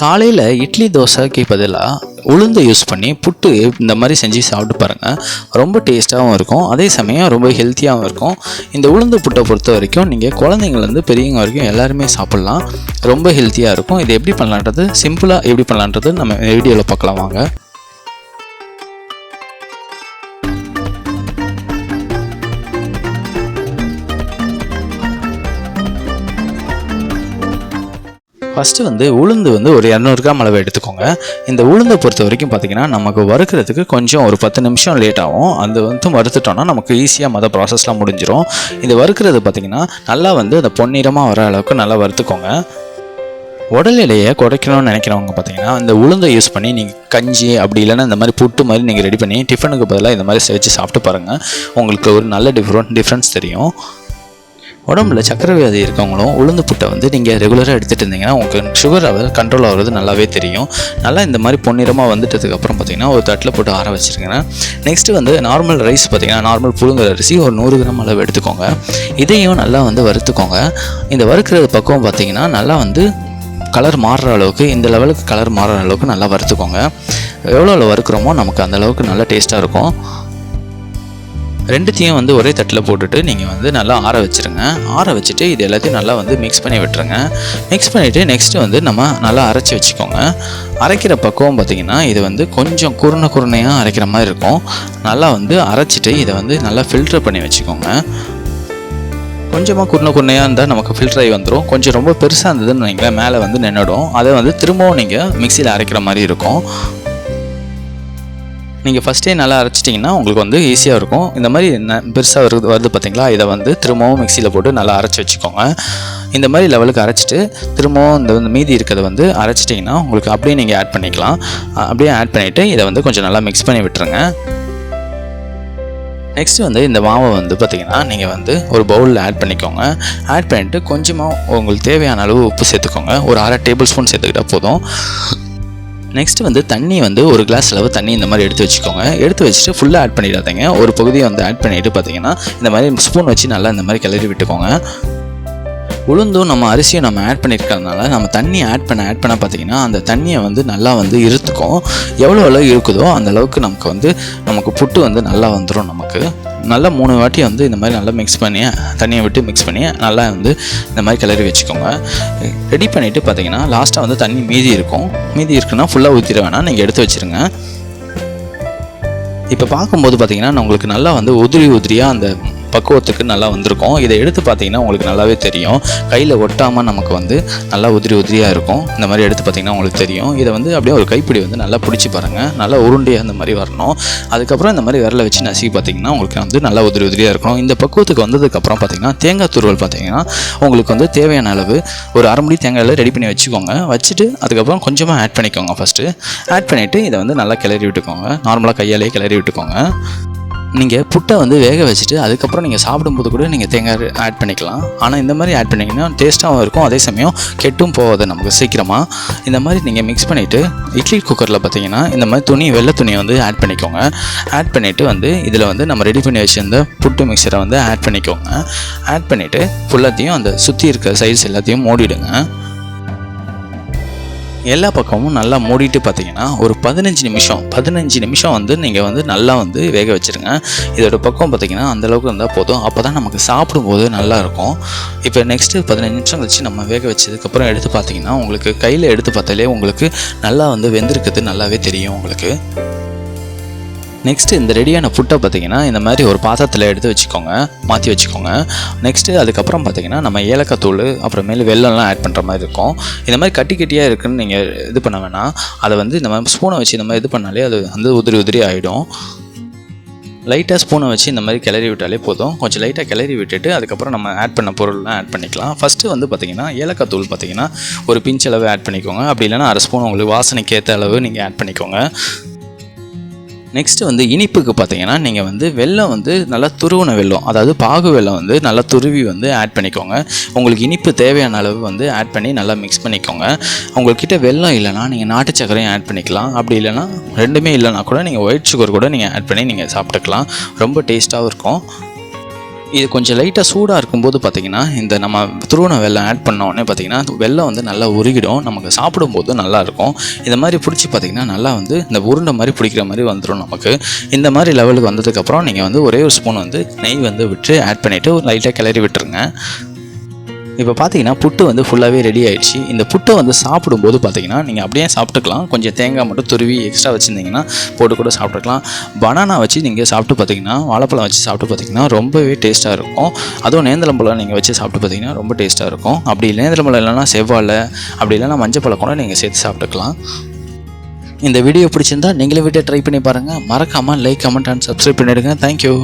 காலையில் இட்லி தோசைக்கு பதிலாக உளுந்து யூஸ் பண்ணி புட்டு இந்த மாதிரி செஞ்சு சாப்பிட்டு பாருங்கள் ரொம்ப டேஸ்ட்டாகவும் இருக்கும். அதே சமயம் ரொம்ப ஹெல்த்தியாகவும் இருக்கும். இந்த உளுந்து புட்டை பொறுத்த வரைக்கும் நீங்கள் குழந்தைங்கள்லேருந்து பெரியவங்க வரைக்கும் எல்லாருமே சாப்பிட்லாம். ரொம்ப ஹெல்த்தியாக இருக்கும். இது எப்படி பண்ணலான்றது சிம்பிளாக எப்படி பண்ணலான்றது நம்ம வீடியோவில் பார்க்கலாம் வாங்க. ஃபஸ்ட்டு வந்து உளுந்து வந்து ஒரு இரநூறு கிராம் அளவு எடுத்துக்கோங்க. இந்த உளுந்தை பொறுத்த வரைக்கும் பார்த்தீங்கன்னா நமக்கு வறுக்கிறதுக்கு கொஞ்சம் ஒரு பத்து நிமிஷம் லேட் ஆகும். அது வந்து வறுத்துட்டோம்னா நமக்கு ஈஸியாக மத ப்ராசஸ்லாம் முடிஞ்சிடும் இது வறுக்கிறது பார்த்தீங்கன்னா நல்லா வந்து அந்த பொன்னிறமாக வர அளவுக்கு நல்லா வறுத்துக்கோங்க. உடல் எடையை குறைக்கணும்னு நினைக்கிறவங்க பார்த்தீங்கன்னா இந்த உளுந்தை யூஸ் பண்ணி நீங்கள் கஞ்சி அப்படி இல்லைன்னா இந்த மாதிரி புட்டு மாதிரி நீங்கள் ரெடி பண்ணி டிஃபனுக்கு பதிலாக இந்த மாதிரி வச்சு சாப்பிட்டு பாருங்கள் உங்களுக்கு ஒரு நல்ல டிஃப்ரெண்ட் டிஃப்ரென்ஸ் தெரியும். உடம்புல சக்கரை வியாதி இருக்கவங்களும் உளுந்து புட்டை வந்து நீங்கள் ரெகுலராக எடுத்துகிட்டு இருந்தீங்கன்னா உங்களுக்கு சுகர் கண்ட்ரோல் ஆகிறது நல்லாவே தெரியும். நல்லா இந்த மாதிரி பொன்னிறமாக வந்துட்டதுக்கப்புறம் பார்த்தீங்கன்னா ஒரு தட்டில் போட்டு ஆற வச்சுருக்கேன். நெக்ஸ்ட்டு வந்து நார்மல் ரைஸ் பார்த்தீங்கன்னா நார்மல் புழுங்கல் அரிசி ஒரு நூறு கிராம் அளவு எடுத்துக்கோங்க. இதையும் நல்லா வந்து வறுத்துக்கோங்க. இந்த வறுக்கிறது பக்கம் பார்த்தீங்கன்னா நல்லா வந்து கலர் மாறுற அளவுக்கு இந்த லெவலுக்கு கலர் மாறுற அளவுக்கு நல்லா வறுத்துக்கோங்க. எவ்வளோ வறுக்கிறோமோ நமக்கு அந்த அளவுக்கு நல்லா டேஸ்ட்டாக இருக்கும். ரெண்டுத்தையும் வந்து ஒரே தட்டில் போட்டுட்டு நீங்கள் வந்து நல்லா ஆற வச்சுருங்க. ஆற வச்சுட்டு இது எல்லாத்தையும் நல்லா வந்து மிக்ஸ் பண்ணி விட்டுருங்க. மிக்ஸ் பண்ணிவிட்டு நெக்ஸ்ட்டு வந்து நம்ம நல்லா அரைச்சி வச்சுக்கோங்க. அரைக்கிற பக்குவம் பார்த்திங்கன்னா இது வந்து கொஞ்சம் குருணை குருணையாக அரைக்கிற மாதிரி இருக்கும். நல்லா வந்து அரைச்சிட்டு இதை வந்து நல்லா ஃபில்டர் பண்ணி வச்சுக்கோங்க. கொஞ்சமாக குருணை குருணையாக இருந்தால் நமக்கு ஃபில்டர் ஆகி வந்துடும் கொஞ்சம் ரொம்ப பெருசாக இருந்ததுன்னு வைங்களேன் மேலே வந்து நின்றுடும் அதை வந்து திரும்பவும் நீங்கள் மிக்சியில் அரைக்கிற மாதிரி இருக்கும். நீங்கள் ஃபஸ்ட்டே நல்லா அரைச்சிட்டிங்கன்னா உங்களுக்கு வந்து ஈஸியாக இருக்கும். இந்த மாதிரி ந- பெருசாக வருது வருது பார்த்தீங்களா இதை வந்து திரும்பவும் மிக்சியில் போட்டு நல்லா அரைச்சி வச்சுக்கோங்க. இந்த மாதிரி லெவலுக்கு அரைச்சிட்டு திரும்பவும் இந்த வந்து மீதி இருக்கிறத வந்து அரைச்சிட்டிங்கன்னா உங்களுக்கு அப்படியே நீங்கள் ஆட் பண்ணிக்கலாம். அப்படியே ஆட் பண்ணிவிட்டு இதை வந்து கொஞ்சம் நல்லா மிக்ஸ் பண்ணி விட்டுருங்க. நெக்ஸ்ட் வந்து இந்த மாவை வந்து பார்த்திங்கன்னா நீங்கள் வந்து ஒரு பவுலில் ஆட் பண்ணிக்கோங்க. ஆட் பண்ணிவிட்டு கொஞ்சமாக உங்களுக்கு தேவையான அளவு உப்பு சேர்த்துக்கோங்க. ஒரு அரை டேபிள் ஸ்பூன் சேர்த்துக்கிட்டால் போதும். நெக்ஸ்ட் வந்து தண்ணி வந்து ஒரு கிளாஸ் அளவு தண்ணி இந்த மாதிரி எடுத்து வச்சுக்கோங்க. எடுத்து வச்சுட்டு ஃபுல்லாக ஆட் பண்ணிடாதீங்க. ஒரு பகுதியை வந்து ஆட் பண்ணிட்டு பார்த்தீங்கன்னா இந்த மாதிரி ஸ்பூன் வச்சு நல்லா இந்த மாதிரி கிளறி விட்டுக்கோங்க. உளுந்தும் நம்ம அரிசியும் நம்ம ஆட் பண்ணியிருக்கிறதுனால நம்ம தண்ணி ஆட் பண்ண ஆட் பண்ண பார்த்தீங்கன்னா அந்த தண்ணியை வந்து நல்லா வந்து இருத்துக்கும் எவ்வளோ அளவு இருக்குதோ அந்த அளவுக்கு நமக்கு வந்து நமக்கு புட்டு வந்து நல்லா வந்துடும் நமக்கு. நல்லா மூணு வாட்டி வந்து இந்த மாதிரி நல்லா மிக்ஸ் பண்ணி தண்ணியை விட்டு மிக்ஸ் பண்ணி நல்லா வந்து இந்த மாதிரி கிளறி வச்சுக்கோங்க. ரெடி பண்ணிவிட்டு பார்த்தீங்கன்னா லாஸ்ட்டாக வந்து தண்ணி மீதி இருக்கும். மீதி இருக்குன்னா ஃபுல்லாக ஊற்றிட வேணாம். நீங்கள் எடுத்து வச்சுருங்க. இப்போ பார்க்கும்போது பார்த்தீங்கன்னா உங்களுக்கு நல்லா வந்து உதிரி உதிரியாக அந்த பக்குவத்துக்கு நல்லா வந்திருக்கும். இதை எடுத்து பார்த்தீங்கன்னா உங்களுக்கு நல்லாவே தெரியும். கையில் ஒட்டாமல் நமக்கு வந்து நல்லா உதிரி உதிரியாக இருக்கும். இந்த மாதிரி எடுத்து பார்த்தீங்கன்னா உங்களுக்கு தெரியும். இதை வந்து அப்படியே ஒரு கைப்பிடி வந்து நல்லா பிடிச்சி பாருங்கள் நல்லா உருண்டையாக அந்த மாதிரி வரணும். அதுக்கப்புறம் இந்த மாதிரி விரலை வச்சு நசுக்கி பார்த்தீங்கன்னா உங்களுக்கு வந்து நல்லா உதிரி உதிரியாக இருக்கணும். இந்த பக்குவத்துக்கு வந்ததுக்கப்புறம் பார்த்தீங்கன்னா தேங்காய் துருவல் பார்த்தீங்கன்னா உங்களுக்கு வந்து தேவையான அளவு ஒரு அரை மணி தேங்காயில் ரெடி பண்ணி வச்சுக்கோங்க. வச்சுட்டு அதுக்கப்புறம் கொஞ்சமாக ஆட் பண்ணிக்கோங்க ஃபஸ்ட்டு ஆட் பண்ணிவிட்டு இதை வந்து நல்லா கிளறி விட்டுக்கோங்க. நார்மலாக கையாலேயே கிளறி விட்டுக்கோங்க. நீங்கள் புட்டை வந்து வேக வச்சுட்டு அதுக்கப்புறம் நீங்கள் சாப்பிடும்போது கூட நீங்கள் தேங்காய் ஆட் பண்ணிக்கலாம். ஆனால் இந்த மாதிரி ஆட் பண்ணிங்கன்னா டேஸ்ட்டாகவும் இருக்கும். அதே சமயம் கெட்டும் போகாது நமக்கு சீக்கிரமாக இந்த மாதிரி நீங்கள் மிக்ஸ் பண்ணிவிட்டு இட்லி குக்கரில் பார்த்தீங்கன்னா இந்த மாதிரி துணி வெள்ளை துணியை வந்து ஆட் பண்ணிக்கோங்க. ஆட் பண்ணிவிட்டு வந்து இதில் வந்து நம்ம ரெடி பண்ணி வச்சுருந்த புட்டு மிக்சரை வந்து ஆட் பண்ணிக்கோங்க. ஆட் பண்ணிவிட்டு ஃபுல்லாத்தையும் அந்த சுற்றி இருக்க சைஸ் எல்லாத்தையும் மூடிடுங்க. எல்லா பக்கமும் நல்லா மூடிட்டு பார்த்தீங்கன்னா ஒரு பதினஞ்சு நிமிஷம் பதினஞ்சு நிமிஷம் வந்து நீங்கள் வந்து நல்லா வந்து வேக வச்சுருங்க. இதோட பக்கம் பார்த்தீங்கன்னா அந்த அளவுக்கு இருந்தால் போதும். அப்போ தான் நமக்கு சாப்பிடும்போது நல்லாயிருக்கும் இப்போ நெக்ஸ்ட்டு பதினஞ்சு நிமிஷம் கழிச்சு நம்ம வேக வச்சதுக்கப்புறம் எடுத்து பார்த்தீங்கன்னா உங்களுக்கு கையில் எடுத்து பார்த்தாலே உங்களுக்கு நல்லா வந்து வெந்திருக்கிறது நல்லாவே தெரியும் உங்களுக்கு. நெக்ஸ்ட்டு இந்த ரெடியான ஃபுட்டை பார்த்தீங்கன்னா இந்த மாதிரி ஒரு பாத்திரத்தில் எடுத்து வச்சுக்கோங்க. மாற்றி வச்சுக்கோங்க. நெக்ஸ்ட்டு அதுக்கப்புறம் பார்த்தீங்கன்னா நம்ம ஏலக்காய் தூள் அப்புறமேலு வெள்ளம்லாம் ஆட் பண்ணுற மாதிரி இருக்கும். இந்த மாதிரி கட்டி கட்டியாக இருக்குன்னு நீங்கள் இது பண்ண வேணாம். அதை வந்து இந்த மாதிரி ஸ்பூனை வச்சு இந்த மாதிரி இது பண்ணாலே அது வந்து உதிரி உதிரி ஆகிடும் லைட்டாக ஸ்பூனை வச்சு இந்த மாதிரி கிளறி விட்டாலே போதும். கொஞ்சம் லைட்டாக கிளறி விட்டுட்டு அதுக்கப்புறம் நம்ம ஆட் பண்ண பொருள்லாம் ஆட் பண்ணிக்கலாம். ஃபஸ்ட்டு வந்து பார்த்திங்கன்னா ஏலக்காய் தூள் பார்த்திங்கன்னா ஒரு பிஞ்ச் அளவு ஆட் பண்ணிக்கோங்க. அப்படி இல்லைன்னா அரை ஸ்பூன் உங்களுக்கு வாசனைக்கு ஏற்ற அளவு நீங்கள் ஆட் பண்ணிக்கோங்க. நெக்ஸ்ட்டு வந்து இனிப்புக்கு பார்த்தீங்கன்னா நீங்கள் வந்து வெள்ளம் வந்து நல்லா துருவின வெல்லம் அதாவது பாகு வெள்ளம் வந்து நல்லா துருவி வந்து ஆட் பண்ணிக்கோங்க. உங்களுக்கு இனிப்பு தேவையான அளவு வந்து ஆட் பண்ணி நல்லா மிக்ஸ் பண்ணிக்கோங்க. உங்கள்கிட்ட வெள்ளம் இல்லைன்னா நீங்கள் நாட்டு சக்கரையும் ஆட் பண்ணிக்கலாம். அப்படி இல்லைன்னா ரெண்டுமே இல்லைனா கூட நீங்கள் ஒயிட் சுகர் கூட நீங்கள் ஆட் பண்ணி நீங்கள் சாப்பிட்டுக்கலாம். ரொம்ப டேஸ்ட்டாகவும் இருக்கும். இது கொஞ்சம் லைட்டாக சூடாக இருக்கும்போது பார்த்தீங்கன்னா இந்த நம்ம துருவன வெள்ளம் ஆட் பண்ண உடனே வெள்ளம் வந்து நல்லா உருகிடும். நமக்கு சாப்பிடும்போது நல்லாயிருக்கும் இந்த மாதிரி பிடிச்சி பார்த்தீங்கன்னா நல்லா வந்து இந்த உருண்டை மாதிரி பிடிக்கிற மாதிரி வந்துடும் நமக்கு. இந்த மாதிரி லெவலுக்கு வந்ததுக்கப்புறம் நீங்கள் வந்து ஒரே ஒரு ஸ்பூன் வந்து நெய் வந்து விட்டு ஆட் பண்ணிவிட்டு லைட்டாக கிளறி விட்டுருங்க. இப்போ பார்த்தீங்கன்னா புட்டு வந்து ஃபுல்லாகவே ரெடி ஆயிடுச்சு. இந்த புட்டை வந்து சாப்பிடும்போது பார்த்தீங்கன்னா நீங்கள் அப்படியே சாப்பிட்டுக்கலாம். கொஞ்சம் தேங்காய் மட்டும் துருவி எக்ஸ்ட்ரா வச்சுருந்தீங்கன்னா போட்டு கூட சாப்பிட்டுக்கலாம். பனானா வச்சு நீங்கள் சாப்பிட்டு பார்த்தீங்கன்னா வாழைப்பழம் வச்சு சாப்பிட்டு பார்த்தீங்கன்னா ரொம்பவே டேஸ்ட்டாக இருக்கும். அதுவும் நேந்திரம்பழம் நீங்கள் வச்சு சாப்பிட்டு பார்த்தீங்கன்னா ரொம்ப டேஸ்ட்டாக இருக்கும். அப்படி நேந்திரம்பழம் இல்லைனா செவ்வாழை அப்படி இல்லைனா மஞ்சப்பழம் கூட நீங்கள் சேர்த்து சாப்பிட்டுக்கலாம். இந்த வீடியோ பிடிச்சிருந்தா நீங்களே வீட்டை ட்ரை பண்ணி பாருங்கள் மறக்காமல் லைக் கமெண்ட் அண்ட் சப்ஸ்கிரைப் பண்ணிவிடுங்க தேங்க்யூ